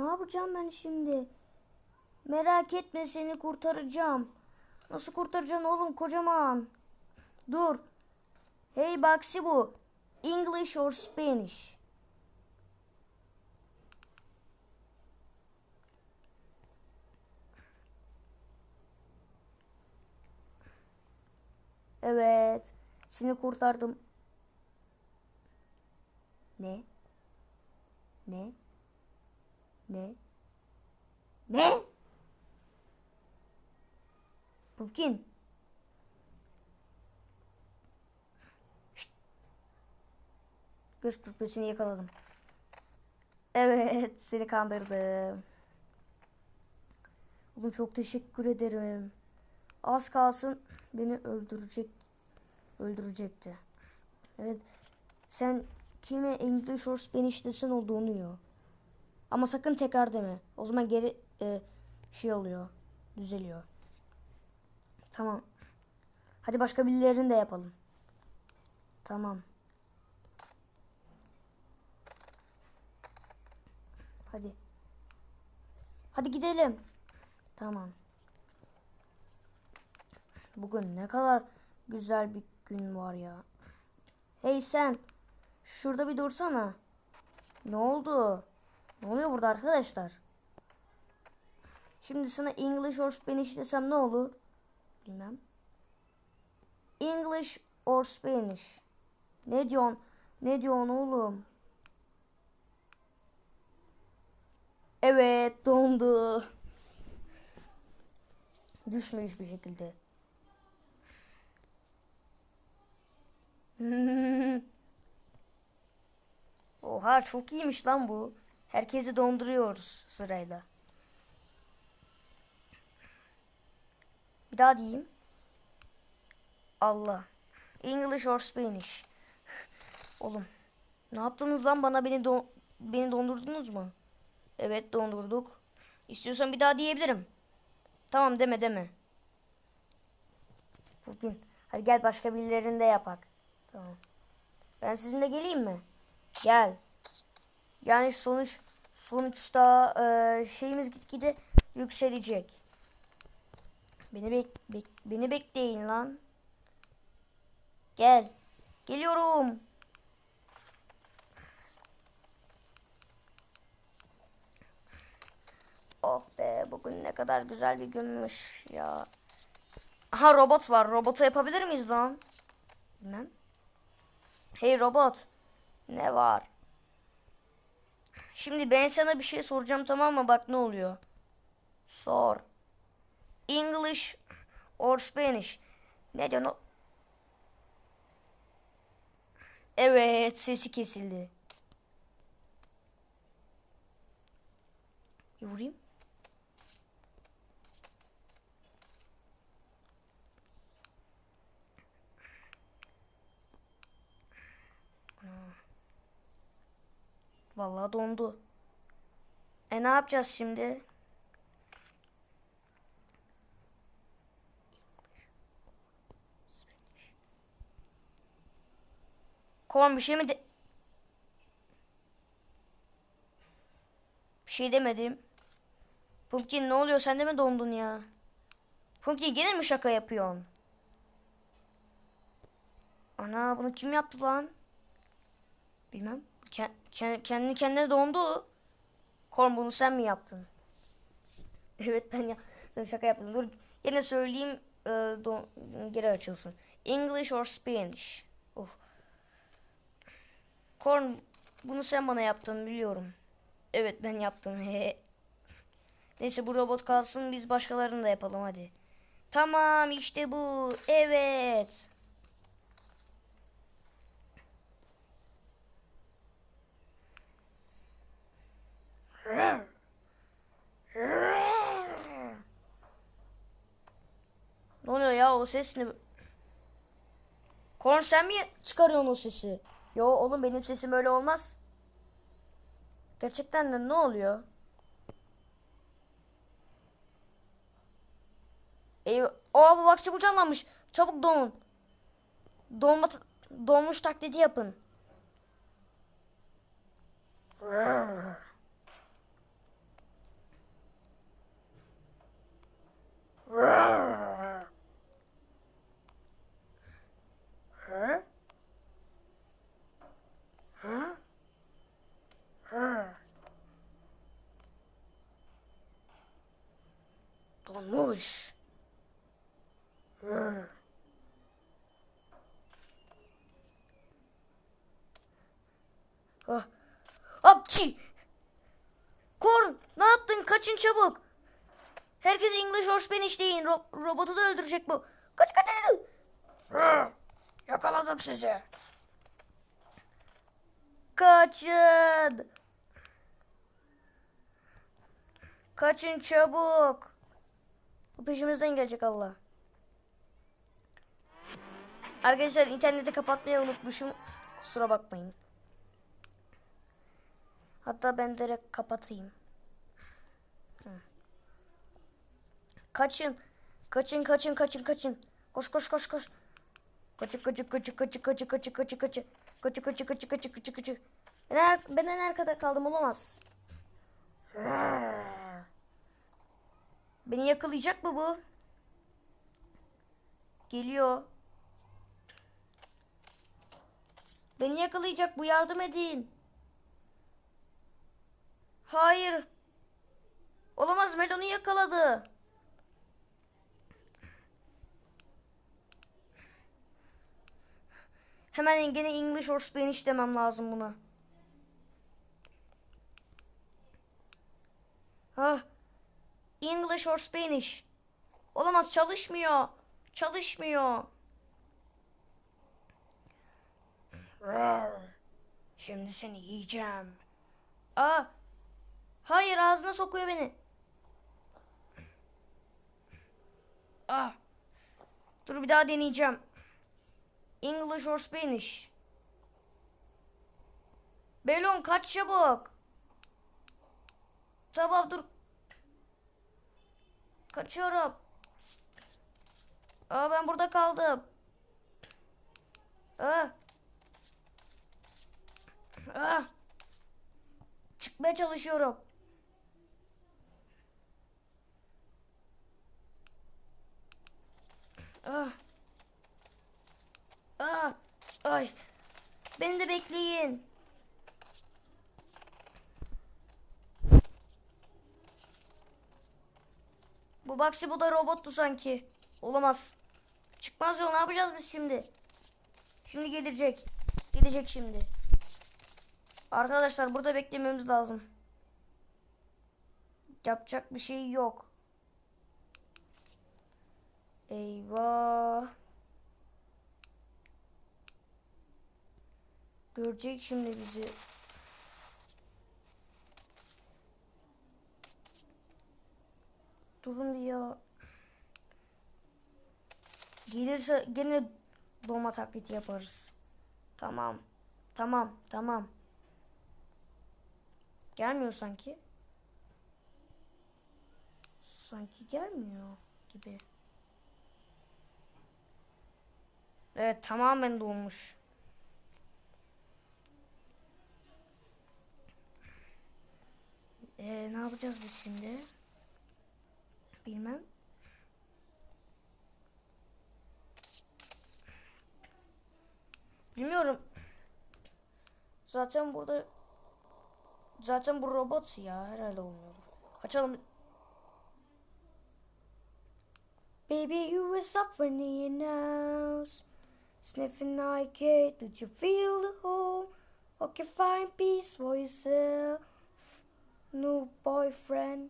Ne yapacağım ben şimdi? Merak etme seni kurtaracağım. Nasıl kurtaracaksın oğlum kocaman? Dur. Hey Baxi bu. English or Spanish? Evet. Seni kurtardım. Ne? Ne? Ne? Ne? Pumpkin. Şşt. Göz kürpesini yakaladım. Evet, seni kandırdım. Oğlum çok teşekkür ederim. Az kalsın beni öldürecek öldürecekti. Evet. Sen kime English or Spanish desen o donuyor. Ama sakın tekrar deme. O zaman geri e, şey oluyor. Düzeliyor. Tamam. Hadi başka birilerini de yapalım. Tamam. Hadi. Hadi gidelim. Tamam. Bugün ne kadar güzel bir gün var ya. Hey sen. Şurada bir dursana. Ne oldu? Ne oluyor burada arkadaşlar? Şimdi sana English or Spanish desem ne olur? Bilmem. English or Spanish. Ne diyorsun? Ne diyorsun oğlum? Evet dondu. Düşmüş bir şekilde. Oha çok iyiymiş lan bu. Herkesi donduruyoruz sırayla. Bir daha diyeyim. Allah. English or Spanish. Oğlum. Ne yaptınız lan bana beni don beni dondurdunuz mu? Evet dondurduk. İstiyorsan bir daha diyebilirim. Tamam deme deme. Bugün. Hadi gel başka birilerinde yapak. Tamam. Ben sizinle geleyim mi? Gel. Yani sonuç sonuçta e, şeyimiz gitgide yükselecek. Beni bek, bek beni bekleyin lan. Gel. Geliyorum. Oh be bugün ne kadar güzel bir günmüş ya. Aha robot var. Robotu yapabilir miyiz lan? Bilmem. Hey robot. Ne var? Şimdi ben sana bir şey soracağım tamam mı? Bak ne oluyor. Sor. English or Spanish. Ne diyorsun? Evet sesi kesildi. Vurayım. Vallahi dondu. E ne yapacağız şimdi? Korn bir şey mi de... Bir şey demedim. Pumpkin ne oluyor sen de mi dondun ya? Pumpkin gene mi şaka yapıyorsun? Ana bunu kim yaptı lan? Bilmem. Ke- ke- kendi kendine dondu. Korn bunu sen mi yaptın? evet ben yaptım şaka yaptım. Dur yine söyleyeyim e, don- geri açılsın. English or Spanish? Oh. Korn bunu sen bana yaptın biliyorum. Evet ben yaptım. Neyse bu robot kalsın biz başkalarını da yapalım hadi. Tamam işte bu. Evet. Ne oluyor ya o ses ne? Korn sen mi çıkarıyorsun o sesi? Yo oğlum benim sesim öyle olmaz. Gerçekten de ne oluyor? Eyvah. Aa bu bakçı bu canlanmış. Çabuk donun. Donma donmuş taklidi yapın. Donmuş. Ah. Apçi! Korn! Ne yaptın? Kaçın çabuk! Herkes English or Spanish deyin. Ro- robotu da öldürecek bu. Kaç kaç kaç. Yakaladım sizi. Kaçın. Kaçın çabuk. Bu peşimizden gelecek Allah. Arkadaşlar interneti kapatmayı unutmuşum. Kusura bakmayın. Hatta ben direkt kapatayım. Kaçın. Kaçın kaçın kaçın kaçın. Koş koş koş koş. Kaçı kaçı kaçı kaçı kaçı kaçı kaçı kaçı kaçı kaçı kaçı kaçı kaçı kaçı ben, er, ben en arkada kaldım olamaz. Beni yakalayacak mı bu? Geliyor. Beni yakalayacak bu yardım edin. Hayır. Olamaz Melon'u yakaladı. Hemen gene English or Spanish demem lazım buna. Ah. English or Spanish. Olamaz çalışmıyor. Çalışmıyor. Şimdi seni yiyeceğim. Aa. Hayır ağzına sokuyor beni. Ah. Dur bir daha deneyeceğim. English or Spanish. Belon kaç çabuk. Tamam dur. Kaçıyorum. Aa ben burada kaldım. Aa. Aa. Çıkmaya çalışıyorum. Ah. Ah. Ay. Beni de bekleyin. Bakşı bu da robottu sanki. Olamaz. Çıkmaz yol ne yapacağız biz şimdi? Şimdi gelecek. Gelecek şimdi. Arkadaşlar burada beklememiz lazım. Yapacak bir şey yok. Eyvah. Görecek şimdi bizi. Durun ya. Gelirse gene dolma taklidi yaparız. Tamam. Tamam. Tamam. Gelmiyor sanki. Sanki gelmiyor gibi. Evet tamamen dolmuş. Ee, ne yapacağız biz şimdi? Bilmem. Bilmiyorum. Zaten burada zaten bu robot ya herhalde olmuyor. Kaçalım. Baby you were suffering in your nose Sniffing like did you feel the hole? Okay, find peace for yourself New boyfriend